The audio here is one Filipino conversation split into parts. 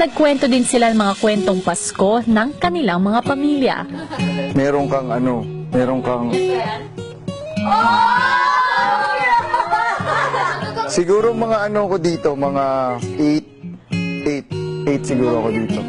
nagkwento din sila ng mga kwentong Pasko ng kanilang mga pamilya. Meron kang ano, meron kang... Siguro mga ano ko dito, mga 8, 8, 8 siguro ako dito.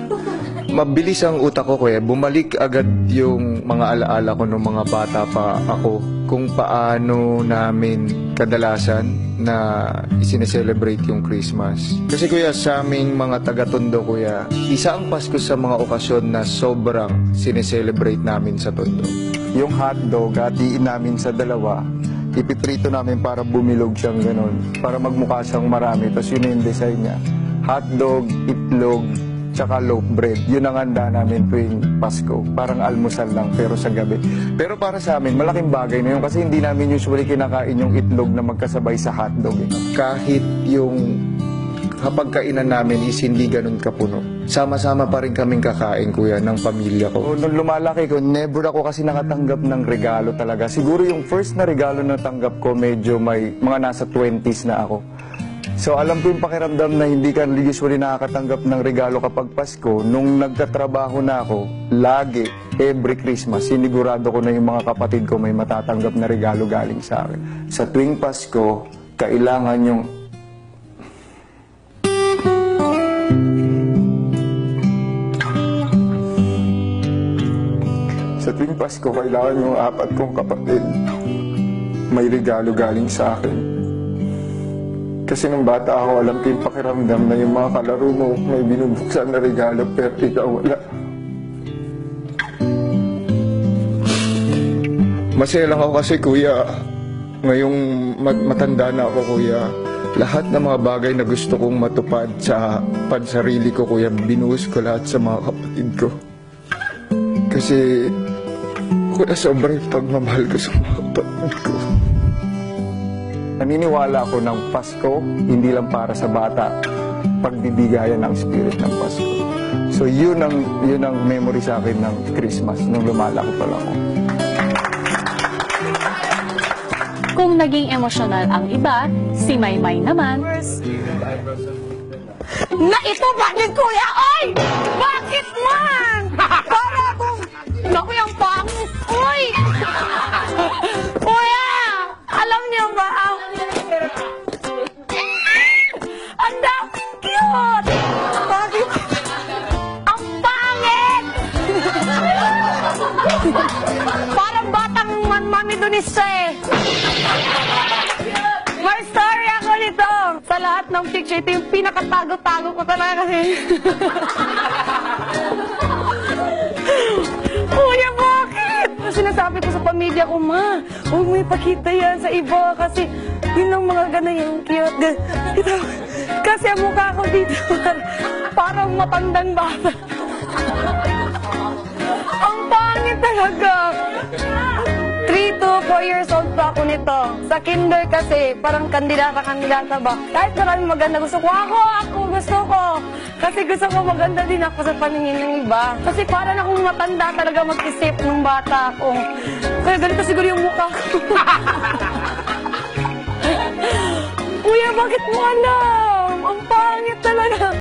Mabilis ang utak ko kuya, bumalik agad yung mga alaala ko nung mga bata pa ako kung paano namin kadalasan na isineselebrate yung Christmas. Kasi kuya, sa aming mga taga-tondo kuya, isa ang Pasko sa mga okasyon na sobrang sineselebrate namin sa tondo. Yung hotdog, hatiin namin sa dalawa, ipiprito namin para bumilog siyang ganun. Para magmukha siyang marami. Tapos yun yung design niya. Hotdog, itlog, tsaka loaf bread. Yun ang handa namin tuwing Pasko. Parang almusal lang, pero sa gabi. Pero para sa amin, malaking bagay na yun kasi hindi namin usually kinakain yung itlog na magkasabay sa hotdog. Eh. Kahit yung kapag kainan namin is hindi ganun kapuno. Sama-sama pa rin kaming kakain, kuya, ng pamilya ko. Nung lumalaki ko, never ako kasi nakatanggap ng regalo talaga. Siguro yung first na regalo na tanggap ko, medyo may mga nasa 20s na ako. So alam ko yung pakiramdam na hindi ka usually nakakatanggap ng regalo kapag Pasko. Nung nagtatrabaho na ako, lagi, every Christmas, sinigurado ko na yung mga kapatid ko may matatanggap na regalo galing sa akin. Sa tuwing Pasko, kailangan yung Sa tuwing Pasko, kailangan yung apat kong kapatid may regalo galing sa akin. Kasi nung bata ako, alam ko yung pakiramdam na yung mga kalaro mo may binubuksan na regalo pero ikaw wala. Masaya lang ako kasi kuya, ngayong mat- matanda na ako kuya, lahat ng mga bagay na gusto kong matupad sa pansarili ko kuya, binuhos ko lahat sa mga kapatid ko. Kasi kuya, sobrang pagmamahal ko sa mga kapatid ko. Naniniwala ako ng Pasko, hindi lang para sa bata, pagbibigayan ng spirit ng Pasko. So yun ang, yun ang memory sa akin ng Christmas nung lumalaki pa lang ako. Kung naging emosyonal ang iba, si Maymay naman, Na ito bakit kuya? Ay! Bakit man? Para akong... Naku, yung pangit. Uy! Parang batang man mami Dunisa eh. May story ako nito. Sa lahat ng picture, ito yung pinakatago-tago ko talaga kasi. Kuya, bakit? Sinasabi ko sa pamilya ko, ma, huwag mo ipakita yan sa iba kasi yun ang mga ganun yung cute. Ito, kasi ang mukha ko dito, parang matandang bata. Ako nito. Sa kinder kasi, parang kandidata-kandidata ba? Kahit marami maganda, gusto ko ako, ako, gusto ko. Kasi gusto ko maganda din ako sa paningin ng iba. Kasi parang akong matanda talaga mag-isip nung bata ako. Kaya ganito siguro yung mukha ko. Kuya, bakit mo talaga.